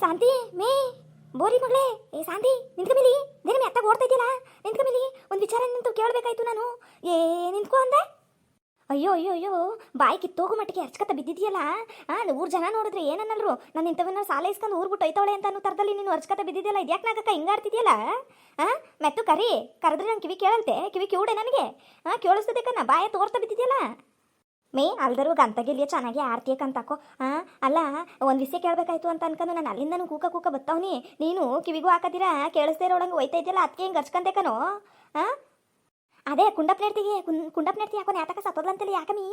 ಶಾಂತಿ, ಮೇ, ಬೋರಿ ಮಗಳೇ. ಏ, ಶಾಂತಿ ನಿಂತ್ಕಮಿಲಿ ದೇನ ಮೇ, ಅತ್ತಾಗ ಓಡ್ತಾ ಇದೆಯಲ್ಲ ನಿಂತ್ಕಮಿಲಿ ಒಂದು ವಿಚಾರ ನಿಂತು ಕೇಳಬೇಕಾಯ್ತು ನಾನು. ಏ, ನಿಂತ್ಕೊ ಅಂದೆ. ಅಯ್ಯೋ ಅಯ್ಯೋ ಅಯ್ಯೋ, ಬಾಯಿ ಕಿತ್ತೋಗು ಮಟ್ಟಿಗೆ ಅರ್ಚ್ಕತ್ತ ಬಿದ್ದಿದೆಯಲ್ಲ ಹಾಂ ಊರು ಜನ ನೋಡಿದ್ರೆ ಏನನ್ನಲ್ರು? ನಾನು ಇಂಥವನ್ನ ಸಾಲ ಇಸ್ಕೊಂಡು ಊರು ಬಿಟ್ಟು ಒಯ್ತಾವಳೆ ಅಂತ ಅನ್ನೋ ಥರದಲ್ಲಿ ನೀನು ಅರ್ಚ್ಕತ್ತ ಬಿದ್ದಿದೆಯಲ್ಲ ಇದ್ಯಾಕೆ ನಾಗಕ್ಕ ಹಿಂಗಾಡ್ತಿದ್ಯಲ್ಲ ಹಾಂ ಮೆತ್ತು ಕರಿ. ಕರೆದ್ರೆ ನಾನು ಕಿವಿ ಕೇಳಂತೆ ಕಿವಿ ಕಿವುಡೆ ನನಗೆ. ಹಾಂ ಕೇಳಿಸ್ತದೆ ಕಣ್ಣ. ಬಾಯ ತೋರ್ತಾ ಬಿದ್ದಿದ್ಯಲ್ಲ ಮೇ, ಅಲ್ದರು ಗಂತಗಿಲಿಯ ಚೆನ್ನಾಗಿ ಆರ್ತಿ ಕಂತಾಕೋ. ಹಾಂ ಅಲ್ಲ, ಒಂದು ವಿಷಯ ಕೇಳಬೇಕಾಯ್ತು ಅಂತ ಅನ್ಕೊಂಡು ನಾನು ಅಲ್ಲಿಂದನು ಕೂಕ ಕೂಕ ಬತ್ತವನಿ. ನೀನು ಕಿವಿಗೂ ಹಾಕದಿರ? ಕೇಳಿಸ್ದೇ ಇರೋಳಂಗೆ ಒಯ್ತಾ ಇದೆಯಲ್ಲ ಅದಕ್ಕೆ ಹಿಂಗೆ ಹಚ್ಕಂತೆ ಹಾಂ ಅದೇ ಕುಂಡಪ್ಪ ನೆಡ್ತಿಗೆ ಕುಂಡಪ್ಪ ನೆಡ್ತಿ ಯಾಕೋ ಯಾತಕ ಸತ್ತೋದ್ಲಂತಲ್ಲಿ ಯಾಕಮಿ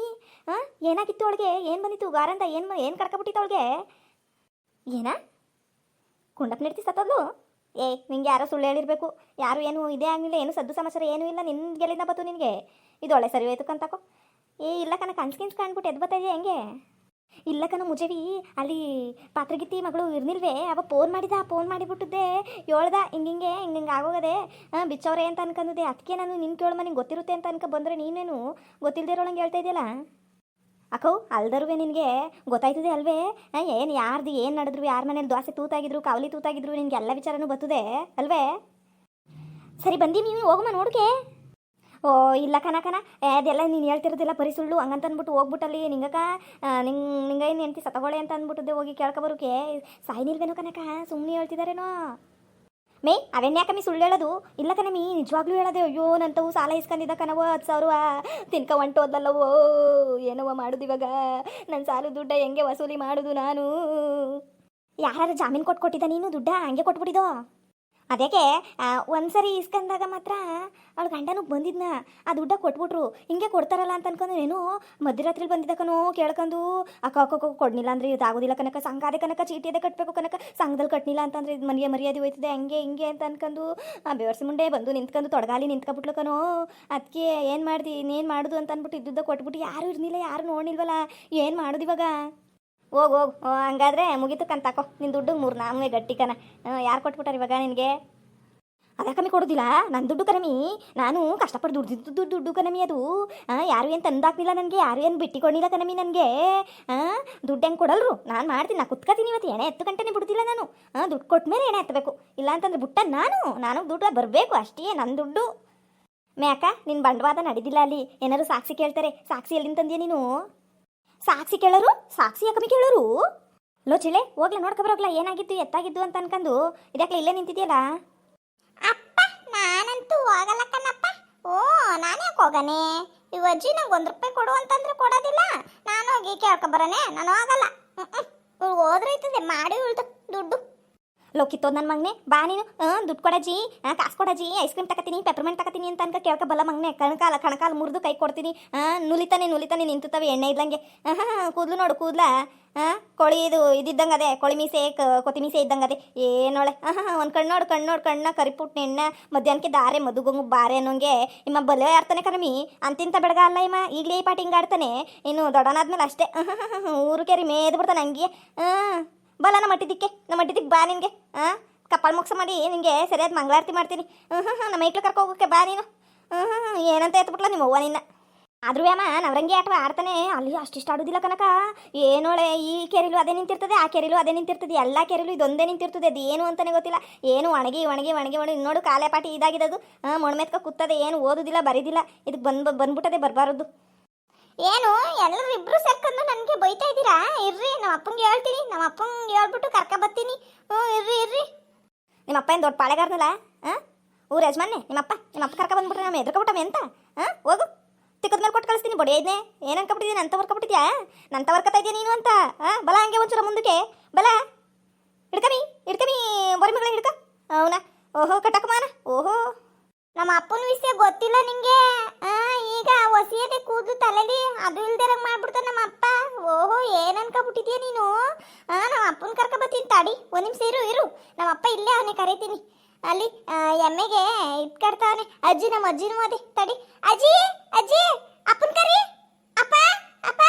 ಹಾಂ ಏನಾಗಿತ್ತು ಅವಳಿಗೆ? ಏನು ಬಂದಿತ್ತು? ಗಾರಂದ ಏನು ಏನು ಕಡ್ಕೊಬಿಟ್ಟಿತ್ತು ಅವಳಿಗೆ? ಏನ? ಕುಂಡಪ್ಪ ನೆಡ್ತಿ ಸತ್ತೋದ್ಲು? ಏ, ನಿಂಗೆ ಯಾರೋ ಸುಳ್ಳು ಹೇಳಿರಬೇಕು. ಯಾರು ಏನು, ಇದೇ ಆಗಲಿಲ್ಲ, ಏನು ಸದ್ದು ಸಮಾಚಾರ ಏನೂ ಇಲ್ಲ ನಿನ್ಗೆಲ್ಲಿಂದ ಬತ್ತು ನಿನಗೆ? ಇದು ಒಳ್ಳೆ ಸರಿ ಹೋಯ್ತು ಕಂತಾಕೋ. ಏ, ಇಲ್ಲ ಕಣ ಕನ್ಸ್ಕಿನ್ಸ್ ಕಾಣ್ಬಿಟ್ಟು ಎದ್ದು ಇದೆಯಾ ಹೆಂಗೆ? ಇಲ್ಲ ಕಣ ಮುಜವಿ, ಅಲ್ಲಿ ಪಾತ್ರಗಿತ್ತಿ ಮಗಳು ಇರ್ನಿಲ್ವೇ, ಅವ ಫೋನ್ ಮಾಡಿದ ಫೋನ್ ಮಾಡಿಬಿಟ್ಟಿದ್ದೆ ಹೇಳ್ದ ಹಿಂಗಿಂಗೆ ಹಿಂಗೆ ಹಿಂಗೆ ಆಗೋಗದೆ, ಹಾಂ, ಬಿಚ್ಚವ್ರೆ ಅಂತ ಅನ್ಕೊಂಡಿದ್ದೆ ಅದಕ್ಕೆ ನಾನು ನಿನ್ನ ಕೇಳಮ್ಮ ಮನೆಗೆ ಗೊತ್ತಿರುತ್ತೆ ಅಂತ ಅನ್ಕೊ ಬಂದರೆ ನೀನೇನು ಗೊತ್ತಿಲ್ಲದೆ ಇರೋಳಂಗೆ ಹೇಳ್ತಾ ಇದೆಯಲ್ಲ? ಅಕ್ಕೋ ಅಲ್ದರುವೆ ನಿನಗೆ, ಗೊತ್ತಾಯ್ತದೆ ಅಲ್ವೇ? ಏನು ಯಾರ್ದು, ಏನು ನಡೆದ್ರು, ಯಾರ ಮನೇಲಿ ದೋಸೆ ತೂತಾಗಿದ್ರು, ಕಾವಲಿ ತೂತಾಗಿದ್ರು, ನಿನಗೆ ಎಲ್ಲ ವಿಚಾರನೂ ಬರ್ತದೆ ಅಲ್ವೇ? ಸರಿ, ಬಂದಿ ನೀವು, ಹೋಗಮ್ಮ, ನೋಡ್ಕೆ. ಓ ಇಲ್ಲ ಕನ ಏ, ಅದೆಲ್ಲ ನೀನು ಹೇಳ್ತಿರೋದಿಲ್ಲ ಬರೀ ಸುಳ್ಳು. ಹಂಗಂತ ಅಂದ್ಬಿಟ್ಟು ಹೋಗ್ಬಿಟ್ಟಲ್ಲಿ ನಿಂಗಕ್ಕ ನಿಂಗೆ ನಿಂಗೆ ಏನು ಹೆಂಡ್ತಿ ಸತಗೊಳೆ ಅಂತ ಅಂದ್ಬಿಟ್ಟಿದ್ದೆ ಹೋಗಿ ಕೇಳ್ಕೊಬರೋಕೆ ಸಾಯ್ನಿಲ್ವೇನೋ ಕನಕ ಸುಮ್ಮನೆ ಹೇಳ್ತಿದಾರೇನೋ. ಮೇ ಯಾಕಮ್ಮಿ ಸುಳ್ಳು ಹೇಳೋದು? ಇಲ್ಲ ಕಣಮಿ ನಿಜವಾಗ್ಲೂ ಹೇಳೋದೆ ಅಯ್ಯೋ ನಂತವು ಸಾಲ ಇಸ್ಕೊಂಡಿದ್ದ ಕಣವ ಹತ್ತು ಸಾವಿರ ತಿನ್ಕ ಹೊಂಟೋದಲ್ಲವೋ ಏನವ ಮಾಡುದು ಇವಾಗ? ನನ್ನ ಸಾಲ ದುಡ್ಡ ಹೆಂಗೆ ವಸೂಲಿ ಮಾಡುದು ನಾನು? ಯಾರು ಜಾಮೀನು ಕೊಟ್ಟು ಕೊಟ್ಟಿದ್ದ ನೀನು ದುಡ್ಡ? ಹಂಗೆ ಕೊಟ್ಬಿಟ್ಟಿದೋ? ಅದಕ್ಕೆ ಒಂದ್ಸರಿ ಇಸ್ಕಂದಾಗ ಮಾತ್ರ ಅವಳ ಗಂಡನೂ ಬಂದಿದ್ನ. ಆ ದುಡ್ಡ ಕೊಟ್ಬಿಟ್ರು. ಹಿಂಗೆ ಕೊಡ್ತಾರಲ್ಲ ಅಂತ ಅನ್ಕೊಂಡು ಏನು. ಮಧ್ಯರಾತ್ರಿ ಬಂದಿದ್ದಕ್ಕನೋ ಕೇಳ್ಕೊಂಡು, ಅಕ್ಕ ಅಕ್ಕ ಅಂದ್ರೆ ಇದಾಗೋದಿಲ್ಲ ಕನಕ ಸಂಘ ಅದೇ ಕನಕ ಚೀಟಿ ಅದೇ ಕಟ್ಟಬೇಕು ಕನಕ ಸಂಘದಲ್ಲಿ ಕಟ್ನಿಲ್ಲ ಅಂತಂದ್ರೆ ಇದು ಮನೆಯ ಮರ್ಯಾದೆ ಹೋಯ್ತದೆ, ಹಂಗೆ, ಹಿಂಗೆ ಅಂತ ಅನ್ಕೊಂಡು ಬೇವರ್ಸಿ ಮುಂಡೆ ಬಂದು ನಿಂತ್ಕೊಂಡು ತೊಡಗಾಲಿ ನಿಂತ್ಕೊಬಿಟ್ಲು ಕನೋ ಅದಕ್ಕೆ ಏನು ಮಾಡ್ದಿ, ಇನ್ನೇನು ಮಾಡುದು ಅಂತ ಅಂದ್ಬಿಟ್ಟು ಇದ್ದುದ್ದ ಕೊಟ್ಬಿಟ್ಟು ಯಾರು ಇರ್ನಿಲ್ಲ ಯಾರು ನೋಡಿಲ್ವಲ್ಲ ಏನು ಮಾಡೋದು ಇವಾಗ? ಹೋಗ್ ಹೋಗ್. ಹಂಗಾದ್ರೆ ಮುಗೀತು ಕಂತಾಕೋ ನಿನ್ನ ದುಡ್ಡು ಮೂರು ನಾಮೇ ಗಟ್ಟಿ ಕನ ಯಾರು ಕೊಟ್ಬಿಟ್ಟಾರ ಇವಾಗ ನಿನಗೆ? ಅದ ಕಮ್ಮಿ ಕೊಡೋದಿಲ್ಲ. ನನ್ನ ದುಡ್ಡು ಕನಮಿ ನಾನು ಕಷ್ಟಪಟ್ಟು ದುಡ್ದಿದ್ದು ದುಡ್ಡು ದುಡ್ಡು ಕನಮಿ ಅದು. ಯಾರು ಏನು ತಂದಾಕ್ಲಿಲ್ಲ ನನಗೆ? ಯಾರು ಏನು ಬಿಟ್ಟಿಕೊಂಡಿಲ್ಲ ಕನಮಿ ನನಗೆ? ದುಡ್ಡು ಹೆಂಗೆ ಕೊಡಲ್ರು? ನಾನು ಮಾಡ್ತೀನಿ, ನಾ ಕುತ್ಕೋತೀನಿ ಇವತ್ತು. ಎಣೆ ಹತ್ತು ಗಂಟೆನೇ ಬಿಡುದಿಲ್ಲ ನಾನು. ದುಡ್ಡು ಕೊಟ್ಟ ಮೇಲೆ ಎಣೆ ಎತ್ತಬೇಕು. ಇಲ್ಲ ಅಂತಂದ್ರೆ ಬಿಟ್ಟ ನಾನು. ನಾನು ದುಡ್ಡು ಬರಬೇಕು ಅಷ್ಟೇ ನನ್ನ ದುಡ್ಡು. ಮ್ಯಾಕ ನಿನ್ನ ಬಂಡವಾದ ನಡೀದಿಲ್ಲ ಅಲ್ಲಿ. ಏನಾದ್ರು ಸಾಕ್ಷಿ ಕೇಳ್ತಾರೆ. ಸಾಕ್ಷಿ ಎಲ್ಲಿಂದ ತಂದೆಯಾ ನೀನು? ಸಾಕ್ಷಿ ಕೇಳೋರು? ಸಾಕ್ಷಿ ಯಾಕಮ್ಮಿ ಕೇಳೋರು? ಲೋ ಚಿಳೆ, ಹೋಗ್ಲ ನೋಡ್ಕೊಬರೋಗ್ಲ ಏನಾಗಿತ್ತು, ಎತ್ತಾಗಿದ್ದು ಅಂತ ಅನ್ಕೊಂಡು ಇದಕ್ಕೆ ಇಲ್ಲೇ ನಿಂತಿದ್ಯಲ್ಲ? ಅಪ್ಪ, ನಾನಂತೂ ಹೋಗಲ್ಲ ಕಣಪ್ಪ ಓ, ನಾನೇ ಹೋಗನೆ? ಈ ಅಜ್ಜಿ ನಂಗೆ ಒಂದು ರೂಪಾಯಿ ಕೊಡು ಅಂತಂದ್ರೆ ಕೊಡೋದಿಲ್ಲ. ನಾನು ಹೋಗಿ ಕೇಳ್ಕೊಂಬರನೆ ನಾನು ಹೋಗಲ್ಲ. ಇವ್ಳು ಹೋದ್ರೈತದೆ ಮಾಡಿ ಉಳ್ದು ದುಡ್ಡು. ಲೋ ಕಿತ್ತೋದ್ ನನ್ನ ಮಗನೆ ಬಾ ನೀನು. ದುಡ್ಡು ಕೊಡಜಿ. ಕಾಸು ಕೊಡಜಿ. ಐಸ್ ಕ್ರೀಮ್ ತಕತೀನಿ ಪೆಪರ್ಮೆಂಟ್ ತಕತೀನಿ ಅಂತ ಅನ್ಕ ಕೇಳ್ಕ ಬಲ್ಲ ಮಗನೆ. ಕಣಕಾಲ ಕಣಕಾಲ ಮುರಿದು ಕೈ ಕೊಡ್ತೀನಿ. ನುಲಿತಾನೆ ನುಲಿತಾನೆ ನಿಂತುತ್ತವೆ ಎಣ್ಣೆ ಇದ್ದಂಗೆ. ಕೂದಲು ನೋಡು ಕೂದ್ಲ. ಆ, ಕೊಳಿ ಇದು ಇದ್ದಿದ್ದಂಗೆ ಅದೇ ಕೊಳಿ ಮೀಸೆ ಕ- ಕೊತ್ತಿ ಮೀಸೆ ಇದ್ದಂಗೆ ಅದೇ. ಏನೋಳೆ. ಒಂದು ಕಣ್ಣು ನೋಡು ಕಣ್ಣು ನೋಡು ಕಣ್ಣ ಕರಿಪುಟ್ಟು ಎಣ್ಣೆ ಮಧ್ಯಾಹ್ನಕ್ಕೆ ದಾರೆ ಮದುಗೊಂಗು ಬಾರೆ ಅನ್ನೋಂಗೆ. ಇಮ್ಮ ಬಲೆ ಆಡ್ತಾನೆ ಕರಮಿ. ಅಂತಿಂತ ಬೆಳಗ ಅಲ್ಲ ಇಮ್ಮ. ಈಗಲೇ ಈ ಪಾಟಿ ಹಿಂಗೆ ಆಡ್ತಾನೆ. ಇನ್ನು ದೊಡ್ಡನಾದ್ಮೇಲೆ ಅಷ್ಟೇ. ಊರು ಕೇರಿ ಮೇದ್ ಬಿಡ್ತಾನೆ ಹಂಗೆ. ಹಾಂ ಬಲ ನಮ್ಮ ಮಟ್ಟಿದ್ದಕ್ಕೆ ನಮ್ಮ ಅಟ್ಟಿದ್ದಕ್ಕೆ ಬಾ ನಿನಗೆ. ಹಾಂ ಕಪಾಳ ಮುಗ್ಸ ಮಾಡಿ, ನಿನಗೆ ಸರಿಯಾದ ಮಂಗಳಾರತಿ ಮಾಡ್ತೀನಿ. ಹ್ಞೂ ಹ್ಞೂ ನಮ್ಮ ಮೈಕ್ಳು ಕರ್ಕೋಗೋಕ್ಕೆ ಹೋಗೋಕೆ ಬಾ ನೀನು. ಹ್ಞೂ ಹ್ಞೂ ಏನಂತ ಎತ್ಬಿಟ್ಲ ನಿಮ್ಮ ಅವ್ವ ನಿನ್ನ. ಆದ್ರೂ ಅಮ್ಮ ನವರಂಗಿ ಆಟ ಆಡ್ತಾನೆ. ಅಲ್ಲಿ ಅಷ್ಟಿಷ್ಟು ಆಡೋದಿಲ್ಲ ಕನಕ. ಏನೋಳೆ ಈ ಕೆರೆಲು ಅದೇ ನಿಂತಿರ್ತದೆ, ಆ ಕೆರೆಲು ಅದೇ ನಿಂತಿರ್ತದೆ, ಎಲ್ಲ ಕೆರೆಲು ಇದೊಂದೇ ನಿಂತಿರ್ತದೆ, ಅದು ಏನು ಅಂತಲೇ ಗೊತ್ತಿಲ್ಲ. ಏನು ಒಣಗಿ ಒಣಗಿ ಒಣಗಿ ಒಣಗಿ, ನೋಡು ಕಾಲೇ ಪಾಟಿ ಇದಾಗಿದೆ ಹಾಂ, ಮೊಣಮೆತ್ಕ ಕೂತದೆ ಏನು ಓದೋದಿಲ್ಲ, ಬರೀದಿಲ್ಲ. ಇದಕ್ಕೆ ಬಂದು, ಬಂದ್ಬಿಟ್ಟದೆ ಬರಬಾರದು. ಏನು, ಎಲ್ಲರೂ ಇಬ್ರು ಸೇರ್ಕೊಂಡು ನನಗೆ ಬೈತಾ ಇದ್ದೀರಾ? ಇರ್ರಿ, ನಮ್ಮ ಅಪ್ಪಂಗೆ ಹೇಳ್ತೀನಿ. ನಮ್ಮ ಅಪ್ಪಂಗೆ ಹೇಳ್ಬಿಟ್ಟು ಕರ್ಕ ಬರ್ತೀನಿ. ಹ್ಞೂ, ಇರ್ರಿ ಇರ್ರಿ. ನಿಮ್ಮ ಅಪ್ಪ ಏನು ದೊಡ್ಡ ಪಾಳೆಗಾರನಲ್ಲ? ಹಾಂ ಊರ ಯಜಮಾನೆ ನಿಮ್ಮ ಅಪ್ಪ ನಿಮ್ಮ ಅಪ್ಪ ಕರ್ಕ ಬಂದ್ಬಿಟ್ರೆ ನಮ್ಮ ಎದ್ರಕೊಬಿಟ್ಟವೆ ಅಂತ? ಹಾಂ ಹೋಗು. ತಿಕ್ಕದ ಮೇಲೆ ಕೊಟ್ಟು ಕಳಿಸ್ತೀನಿ ಬಡಿ ಐದನೇ ಏನು ಅನ್ಕೊಬಿಟ್ಟಿದ್ದೀನಿ ಅಂತ ವರ್ಕೊಬಿಟ್ಟಿದ್ಯಾ ನಂತ ವರ್ಕತಾ ಇದೆಯಾ ನೀನು ಅಂತ? ಹಾಂ ಬಲ ಹಂಗೆ ಒಂಚೂರ ಮುಂದಕ್ಕೆ. ಬಲ. ಹಿಡ್ಕಮಿ ಹಿಡ್ಕಮಿ ಬರಿ ಮಗಳ ಹಿಡ್ಕ. ಅವನ. ಓಹೋ ಕಟಕಮಾನ ಓಹೋ. ನಮ್ಮ ಅಪ್ಪನ ವಿಷಯ ಗೊತ್ತಿಲ್ಲ ನಿಂಗೆ? ಈಗ ಒಸಿಯದೆ ಕೂದಲು ತಲೆಲಿ ಅದು ಇಲ್ದಿರಂಗ್ ಮಾಡ್ಬಿಡ್ತಾನೆ ನಮ್ಮ ಅಪ್ಪ. ಓಹೋ, ಏನ್ ಅನ್ಕೊಬಿಟ್ಟಿದ್ಯಾ ನೀನು? ನಮ್ಮ ಅಪ್ಪನ ಕರ್ಕ ಬರ್ತೀನಿ ತಾಡಿ, ಒಂದ್ ನಿಮಿಷ ಇರು ಇರು. ನಮ್ಮ ಅಪ್ಪ ಇಲ್ಲೇ ಅವನೇ ಕರಿತೀನಿ. ಅಲ್ಲಿ ಎಮ್ಮೆಗೆ ಇಟ್ ಕಟ್ತಾವನೆ. ಅಜ್ಜಿ, ನಮ್ಮ ಅಜ್ಜಿನೂ ಅದೇ. ತಡಿ. ಅಜ್ಜಿ ಅಜ್ಜಿ, ಅಪ್ಪನ ಕರಿ. ಅಪ್ಪ ಅಪ್ಪ.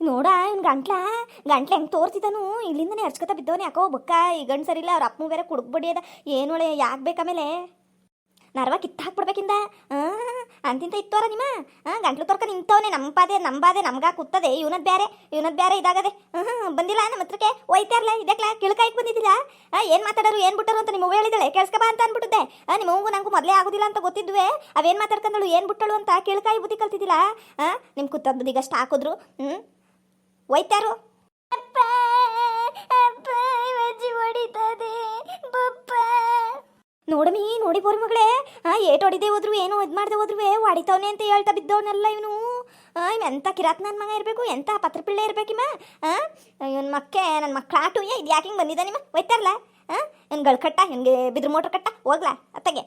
ನೋಡ, ಇವ್ನು ಗಂಟ್ಲ ಗಂಟ್ಲ ಹೆಂಗೆ ತೋರ್ತಿದ್ದಾನು ಇಲ್ಲಿಂದನೇ ಹರ್ಚ್ಕೊತಾ ಬಿದ್ದವನೇ ಯಾಕೋ ಬಕ್ಕ. ಈ ಗಂಡು ಸರಿಲ್ಲ, ಅವ್ರ ಅಪ್ಪನ ಬೇರೆ ಕುಡುಕ್ ಬಡಿ ಅದ. ಏನೋಳೆ ಯಾಕೆ ಬೇಕಮೇಲೆ ನರ್ವ ಕಿತ್ತು ಹಾಕ್ಬಿಡ್ಬೇಕಿಂದ ಅಂತಿಂತ ಇತ್ತೋರ ನಿಮ್ಮ? ಗಂಟ್ಲು ತೊರ್ಕ ನಿಂತವನೆ ನಮ್ಮ ಪಾದೆ ನಮ್ಮ ಬಾದೆ, ನಮ್ಗ ಕುತ್ತದೆ ಇವನದ್ ಬೇರೆ ಇವನದ್ ಬೇರೆ ಇದಾಗದೆ. ಬಂದಿಲ್ಲ ನಮ್ಮ ಹತ್ರಕ್ಕೆ. ಒಯ್ತಾರಲ್ಲ ಇದಕ್ಲ? ಕಿಳ್ಕಾಯ್ಕ್ ಬಂದಿದ್ದಿಲ್ಲ ಏನ್ ಮಾತಾಡೋರು, ಏನ್ ಬಿಟ್ಟರು ಅಂತ ನಿಮ್ಮ ಹೇಳಿದಳೆ ಕೇಳಿಸ್ಕಬಾ ಅಂತ ಅನ್ಬಿಟ್ಟಿದ್ದೆ. ನಿಮ್ಮ ನಂಗೂ ಮೊದಲೇ ಆಗೋದಿಲ್ಲ ಅಂತ ಗೊತ್ತಿದ್ವೆ ಅವೇನ್ ಮಾತಾಡ್ಕೊಂಡಳು ಏನ್ ಬಿಟ್ಟಳು ಅಂತ ಕಿಳ್ಕಾಯಿ ಬುದ್ಧಿ ಕಲ್ತಿದ್ದಿಲ್ಲ ನಿಮ್ ನಿಮ್ಮ ಈಗ ಬುದ್ಧಿಗೆ ಅಷ್ಟು ಹಾಕಿದ್ರು. ಹ್ಞೂ ಒಯ್ತಾರು. ನೋಡಮಿ, ನೋಡಿ ಬೋರಿ ಮಗಳೇ. ಏಟ್ ಹೊಡಿದೆ ಹೋದ್ರು, ಏನು ಇದು ಮಾಡದೆ ಹೋದ್ರು ಹೊಡಿತವನೆ ಅಂತ ಹೇಳ್ತಾ ಬಿದ್ದವನಲ್ಲ ಇವನು. ಇವ್ ಎಂತ ಕಿರಾತ್ ನನ್ನ ಮಗ ಇರಬೇಕು, ಎಂತ ಪತ್ರಪಿಳ್ಳೆ ಇರ್ಬೇಕಿಮ್ಮ ಇವನ್ ಮಕ್ಕೆ ನನ್ನ ಮಕ್ಕಳಾಟು ಏ, ಇದು ಯಾಕೆ ಹಿಂಗೆ ಬಂದಿದ್ದ ನಿಮ್ಮ ಒಯ್ತಾರಲ್ಲ ಹಾಂ ಗಳು ಕಟ್ಟ ಹಿಂಗೆ ಬಿದ್ರ ಮೋಟ್ರ್ ಕಟ್ಟ, ಹೋಗ್ಲಾ, ಅತ್ತಗೆ.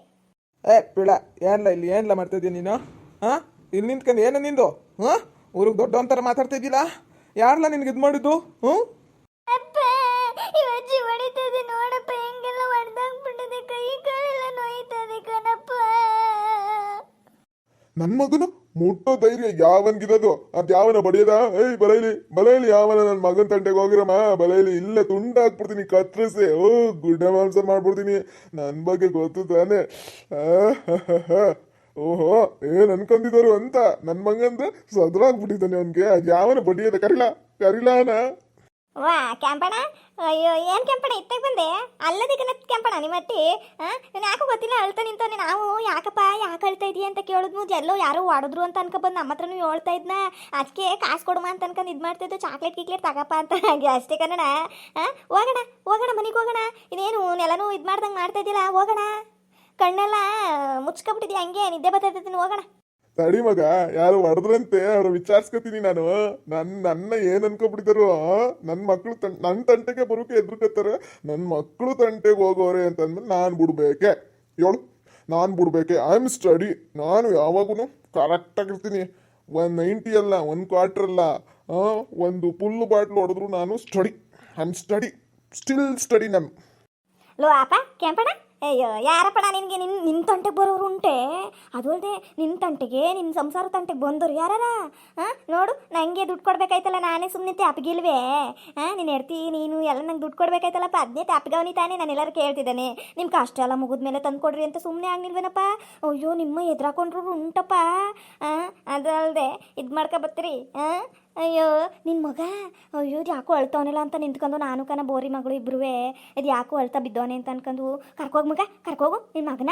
ಏ ಪಿಳ ಏನ್ಲ ಇಲ್ಲಿ, ಏನ್ಲ ಮಾಡ್ತಾ ಇದೀಯ ನೀನು? ಹಾಂ ಇಲ್ಲಿ ನಿಂತ್ಕೊಂಡು, ಏನು ನಿಂದು? ಹಾಂ ಊರಿಗೆ ದೊಡ್ಡ ಅಂತಾರ ಮಾತಾಡ್ತಾ ಇದ್ದಿಲ್ಲ ಯಾರಲ್ಲ ನಿನ್ಗೆ ಇದು ಮಾಡಿದ್ದು? ಹ್ಞೂ ನನ್ ಮಗನು? ಮುಟ್ಟೋ ಧೈರ್ಯ ಯಾವನ್ಗಿರೋದು ಅದ್ ಯಾವನ ಬಡಿಯದ? ಏಯ್, ಬಲೈಲಿ ಬಲೈಲಿ ಯಾವನ ನನ್ ಮಗನ್ ತಂಟೆಗೆ ಹೋಗಿರಮ್ಮ? ಬಲೈಲಿ ಇಲ್ಲ ತುಂಡ ಹಾಕ್ಬಿಡ್ತೀನಿ, ಕತ್ರಿಸಿ. ಓ ಗುಡ್ಡ ಮಾಂಸ ಮಾಡ್ಬಿಡ್ತೀನಿ. ನನ್ ಬಗ್ಗೆ ಗೊತ್ತು ತಾನೆ. ಓಹೋ, ಏನ್ ಅನ್ಕೊಂಡಿದ್ರು ಅಂತ. ನನ್ ಮಗಂದ್ರೆ ಸದ್ರಾಗ್ಬಿಟ್ಟಿದ್ದಾನೆ ಅವನ್ಗೆ. ಅದ್ ಯಾವನ ಬಡಿಯದ ಕರಿಲ? ಕರಿಲಾನ? ವಾ ಕ್ಯಾಂಪಣ ಅಯ್ಯೋ, ಏನು ಕ್ಯಾಂಪಣ ಇತ್ತಾಗ ಬಂದೆ? ಅಲ್ಲದಕ್ಕೆ ಕೆಂಪಣ ಕ್ಯಾಂಪಣ ನಿಮ್ಮತ್ತಿ ನಾನು ಯಾಕೋ ಗೊತ್ತಿಲ್ಲ, ಅಳ್ತಾ ನಿಂತಾನೆ ನಾವು ಯಾಕಪ್ಪ, ಯಾಕೆ ಅಳ್ತಾ ಇದೀಯ ಅಂತ ಕೇಳಿದ್ನು. ಎಲ್ಲೋ ಯಾರೋ ಹೊಡೆದ್ರು ಅಂತ ಅನ್ಕೊಬಂದು ನಮ್ಮ ಹತ್ರನೂ ಹೇಳ್ತಾ ಇದ್ನ. ಅದಕ್ಕೆ ಕಾಸು ಕೊಡುಮ ಅಂತ ಅನ್ಕೊಂಡು ಇದು ಮಾಡ್ತಿದ್ದು ಚಾಕ್ಲೇಟ್, ಗಿಕ್ಲೇಟ್ ತಗಪ್ಪ ಅಂತ ಹಾಗೆ ಅಷ್ಟೇ ಕನ್ನಡ. ಹೋಗೋಣ ಹೋಗೋಣ, ಮನೆಗೆ ಹೋಗೋಣ. ಇದೇನು ನೆಲನೂ ಇದು ಮಾಡ್ದಂಗೆ ಮಾಡ್ತಾ ಇದ್ದಿಲ್ಲ ಹೋಗೋಣ. ಕಣ್ಣೆಲ್ಲ ಮುಚ್ಕೊಬಿಟ್ಟಿದ್ಯಾ ಹಂಗೆ? ನಿದ್ದೆ ಬರ್ತೈತೀನಿ ಹೋಗೋಣ. ತಡಿ ಮಗ, ಯಾರು ಹೊಡೆದ್ರಂತೆ? ಅವ್ರು ವಿಚಾರಿಸ್ಕೊತೀನಿ ನಾನು. ನನ್ನ ನನ್ನ ಏನ್ ಅನ್ಕೊಬಿಟ್ಟಿದ್ರು ನನ್ನ ಮಕ್ಳು ತನ್ ನನ್ನ ತಂಟೆಗೆ ಬರೋಕೆ ಎದ್ರುಕತ್ತಾರೆ ನನ್ನ ಮಕ್ಕಳು ತಂಟೆಗೆ ಹೋಗೋರೆ ಅಂತಂದ್ರೆ ನಾನು ಬಿಡ್ಬೇಕೆ. ಹೇಳು, ನಾನು ಬಿಡ್ಬೇಕೆ. ಐ ಆಮ್ ಸ್ಟಡಿ ನಾನು ಯಾವಾಗೂ ಕರೆಕ್ಟಾಗಿರ್ತೀನಿ ಒಂದು ನೈಂಟಿ ಅಲ್ಲ, ಒಂದು ಕ್ವಾರ್ಟರ್ ಅಲ್ಲ ಒಂದು ಫುಲ್ ಬಾಟ್ಲ್ ಹೊಡೆದ್ರು ನಾನು study I am study still study ನಾನು. ಲೋ ಕೆಂಪಣ್ಣ? ಅಯ್ಯೋ ಯಾರಪ್ಪಣ ನಿನಗೆ ನಿನ್ನ ನಿನ್ನ ತಂಟೆಗೆ ಬರೋರು ಉಂಟೆ? ಅದು ಅಲ್ಲದೆ ನಿನ್ನ ತಂಟೆಗೆ ನಿನ್ನ ಸಂಸಾರ ತಂಟೆಗೆ ಬಂದೋರು ಯಾರಾರ? ಹಾಂ? ನೋಡು ನನಗೆ ದುಡ್ಡು ಕೊಡ್ಬೇಕಾಯ್ತಲ್ಲ, ನಾನೇ ಸುಮ್ಮನೆ ತ್ಯಾಪಿಗಿಲ್ವೇ ಹಾಂ? ನೀನು ಹೇಳ್ತಿ ನೀನು ಎಲ್ಲ ನಂಗೆ ದುಡ್ಡು ಕೊಡ್ಬೇಕಾಯ್ತಲ್ಲಪ್ಪ ಅದನ್ನೇ ತ್ಯಾಪಿಗವನಿ ತಾನೇ, ನಾನು ಎಲ್ಲರೂ ಕೇಳ್ತಿದ್ದಾನೆ. ನಿಮ್ಮ ಕಷ್ಟ ಎಲ್ಲ ಮುಗಿದ ಮೇಲೆ ತಂದು ಕೊಡ್ರಿ ಅಂತ ಸುಮ್ಮನೆ ಆಗ್ನಿಲ್ವೇನಪ್ಪ ಅಯ್ಯೋ, ನಿಮ್ಮ ಎದುರಾಕೊಂಡ್ರು ಉಂಟಪ್ಪ. ಹಾಂ? ಅದು ಅಲ್ಲದೆ ಇದು ಮಾಡ್ಕೊ ಬರ್ತೀರಿ ಹಾಂ? ಅಯ್ಯೋ ನಿನ್ನ ಮಗ? ಅಯ್ಯೋ ಇದು ಯಾಕೋ ಅಳ್ತವನಿಲ್ಲ ಅಂತ ನಿಂತ್ಕೊಂಡು ನಾನು ಕನ ಬೋರಿ ಮಗಳು ಇಬ್ಬರೂ ಇದು ಯಾಕೋ ಅಳ್ತಾ ಬಿದ್ದವನೆ ಅಂತ ಅನ್ಕೊಂಡು ಕರ್ಕೋಗಿ ಮಗ ಕರ್ಕೋಗು ನಿನ್ನ ಮಗನ?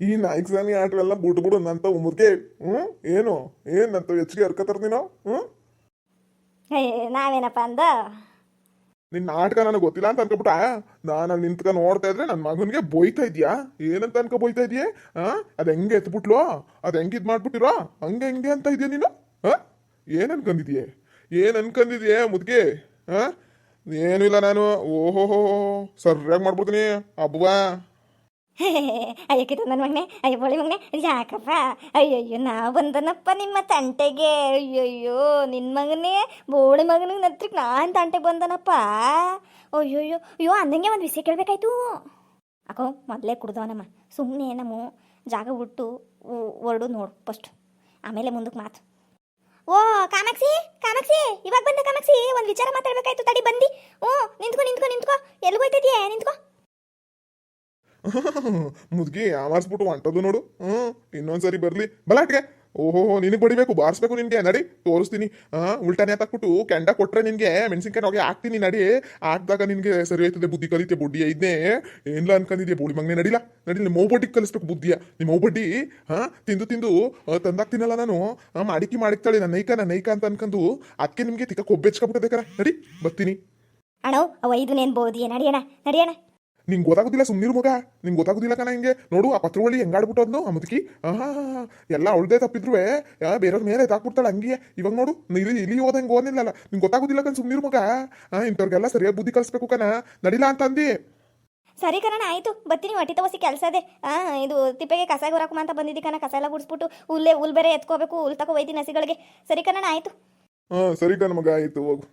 ಈ ನಾಯಕಸಾನಿ ಆಟವೆಲ್ಲ ಬಿಟ್ಬಿಡು ನಂತ ಮುದ್ಕೆ ಹ್ಞೂ ಏನು? ಏನು ನಂತ ಹೆಚ್ಚಿಗೆ ಹರ್ಕತ್ತಾರ ನೀನು? ಹ್ಞೂ ನಾವೇನಪ್ಪ ಅಂದ? ನಿನ್ನ ನಾಟಕ ನನಗೆ ಗೊತ್ತಿಲ್ಲ ಅಂತ ಅನ್ಕೊಬಿಟ್ಟ? ನಾನು ಅಲ್ಲಿ ನಿಂತ್ಕೊಂಡು ನೋಡ್ತಾ ಇದ್ರೆ ನನ್ನ ಮಗನಿಗೆ ಬೋಯ್ತಾ ಇದೆಯಾ? ಏನಂತ ಅನ್ಕೊ ಬೋಯ್ತಾ ಇದೀಯ? ಹಾಂ ಅದು ಹೆಂಗೆ ಎತ್ಬಿಟ್ಲು? ಅದು ಹೆಂಗೆ ಇದು ಮಾಡ್ಬಿಟ್ಟಿರೋ? ಹಂಗೆ ಹೆಂಗೆ ಅಂತ ಇದೆಯಾ ನೀನು? ಹಾ ಏನು ಅನ್ಕೊಂಡಿದ್ಯೆ? ಏನು ಅನ್ಕೊಂಡಿದ್ಯೆ ಮುದ್ಗೆ? ಹಾಂ ಏನೂ ಇಲ್ಲ ನಾನು. ಓಹೋ ಸರಿಯಾಗಿ ಮಾಡ್ಬಿಡ್ತೀನಿ ಅಬ್ಬಾ ಅಯ್ಯೋ ಕಿತ್ತು ನನ್ನ ಮಗನೆ. ಅಯ್ಯೋ ಬೋಳಿ ಮಗನೆ. ಯಾಕಪ್ಪ? ಅಯ್ಯಯ್ಯೋ ನಾ ಬಂದನಪ್ಪ ನಿಮ್ಮ ತಂಟೆಗೆ. ಅಯ್ಯಯ್ಯೋ ನಿನ್ನ ಮಗನೇ. ಬೋಳಿ ಮಗನಿಗೆ ನತ್ರಕ್ಕೆ ನಾನು ತಂಟೆಗೆ ಬಂದನಪ್ಪ. ಅಯ್ಯೋಯ್ಯೋ, ಅಯ್ಯೋ, ಅಂದಂಗೆ ಒಂದು ವಿಷಯ ಕೇಳಬೇಕಾಯ್ತು. ಅಕೋ, ಮೊದಲೇ ಕುಡ್ದವನಮ್ಮ. ಸುಮ್ಮನೆ ನಮ್ಮ ಜಾಗ ಬಿಟ್ಟು ಹೊರಡು ನೋಡು ಫಸ್ಟ್ ಆಮೇಲೆ ಮುಂದಕ್ಕೆ ಮಾತು. ಓ, ಕಾಮಾಕ್ಷಿ ಕಾಮಾಕ್ಷಿ, ಇವಾಗ ಬಂದೆ ಕಾಮಾಕ್ಷಿ, ಒಂದು ವಿಚಾರ ಮಾತಾಡ್ಬೇಕಾಯ್ತು, ತಡಿ, ಬಂದಿ. ಓ, ನಿಂತ್ಕೊ ನಿಂತ್ಕೊ ನಿಂತ್ಕೊ. ಎಲ್ಲಿ ಹೋಯ್ತಿದ್ಯೆ? ನಿಂತ್ಕೊ. ಮುದ್ಗಿ ಆಮಾರ್ಸ್ಬಿಟ್ಟು ಹೊಂಟದು ನೋಡು. ಹ್ಞೂ ಇನ್ನೊಂದ್ಸರಿ ಬರಲಿ. ಬಲಾಟ್ಗೆ ಓಹೋ ನಿನಗೆ ಬಡಿಬೇಕು, ಬಾರಿಸ್ಬೇಕು ನಿನಗೆ. ನಡಿ, ತೋರಿಸ್ತೀನಿ. ಉಲ್ಟಾನೆ ಹಾಕ್ಬಿಟ್ಟು ಕೆಂಡ ಕೊಟ್ರೆ ನಿನ್ಗೆ, ಮೆಣಸಿನ್ಕಾಯಿ ಹೋಗಿ ಹಾಕ್ತೀನಿ, ನಡಿ. ಹಾಕ್ದಾಗ ನಿನಗೆ ಸರಿ ಆಯ್ತದೆ, ಬುದ್ಧಿ ಕಲಿತೆ ಬುಡ್ಡಿ ಇದ್ನೆ. ಏನ್ಲ ಅನ್ಕೊಂಡಿದ್ಯಾ ಬೋಳಿ ಮಗ್ನೆ ನಡಿಲ್ಲ ನಡಿ ನಿಮ್ಮ ಮೌಬಡ್ಡಿ ಕಲಿಸ್ಬೇಕು ಬುದ್ಧಿಯ. ನಿಮ್ಮ ಮೌಬಡ್ಡಿ ಹಾ ತಿಂದು ತಿಂದು ತಂದಾಗ ತಿನ್ನಲ್ಲ ನಾನು. ಮಾಡಿಕಿ ಮಾಡಿಕ್ತಾಳೆ, ನನ್ನ ನೈಕ ನನ್ನ ನೈಕ ಅಂತ ಅನ್ಕೊಂಡು ಅದಕ್ಕೆ ನಿಮ್ಗೆ ತಿಕ್ಕ ಕೊಬ್ಬೆಚ್ಕೊಬಿಟ್ಟದೆ ಕರ. ನಡಿ, ಬರ್ತೀನಿ. ಅಣ್ಣ ಅವ ಇದು ನೇನು ಬೋದಿ ನಡಿಯಣ ನಿಂಗೆ ಗೊತ್ತಾಗುದಿಲ್ಲ ಸುಮ್ಮನಿರು ಮಗ. ನಿಂಗೆ ಗೊತ್ತಾಗುದಿಲ್ಲ ಕಣ ಹಿಂಗೆ. ನೋಡು ಆ ಪತ್ರವಳ್ಳಿ ಹೆಂಗಾಡ್ಬಿಟ್ಟೋದ್ನು ಆ ಮುದುಕಿ ಎಲ್ಲ ಅವಳದೇ ತಪ್ಪಿದ್ರು ಬೇರೆಯವ್ರ ಮೇಲೆ ತಾಕ್ಬಿಡ್ತಾಳೆ ಹಂಗೆ ಇವಾಗ ನೋಡು ಇಲ್ಲಿ ಇಲ್ಲಿ ಹೋದಂಗೆ ಓದಿಲ್ಲಲ್ಲ ನಿಂಗೆ ಗೊತ್ತಾಗುದಿಲ್ಲ ಕಣ ಸುಮ್ಮನಿರು ಮಗ. ಇಂಥವ್ರಿಗೆಲ್ಲ ಸರಿಯಾಗಿ ಬುದ್ಧಿ ಕಲಿಸ್ಬೇಕು ಕಣ. ನಡಿಲ್ಲ ಅಂತ ಅಂದಿ ಸರಿ ಕಣ ಆಯ್ತು. ಬರ್ತೀನಿ ಹೊಟ್ಟೆ ತವಸಿ ಕೆಲಸ ಅದೇ. ಆ ಇದು ತಿಪ್ಪೆಗೆ ಕಸ ಗುರಾಕುಮ ಅಂತ ಬಂದಿದ್ದಿ ಕಣ. ಕಸ ಎಲ್ಲ ಗುಡಿಸ್ಬಿಟ್ಟು ಹುಲ್ಲೆ ಹುಲ್ ಬೇರೆ ಎತ್ಕೋಬೇಕು. ಹುಲ್ ತಗೋ ಒಯ್ತೀನಿ ಹಸಿಗಳಿಗೆ. ಸರಿ ಕಣ ಆಯ್ತು. ಹಾಂ ಸರಿ ಕಣ ಮಗ ಆಯಿತು ಹೋಗು.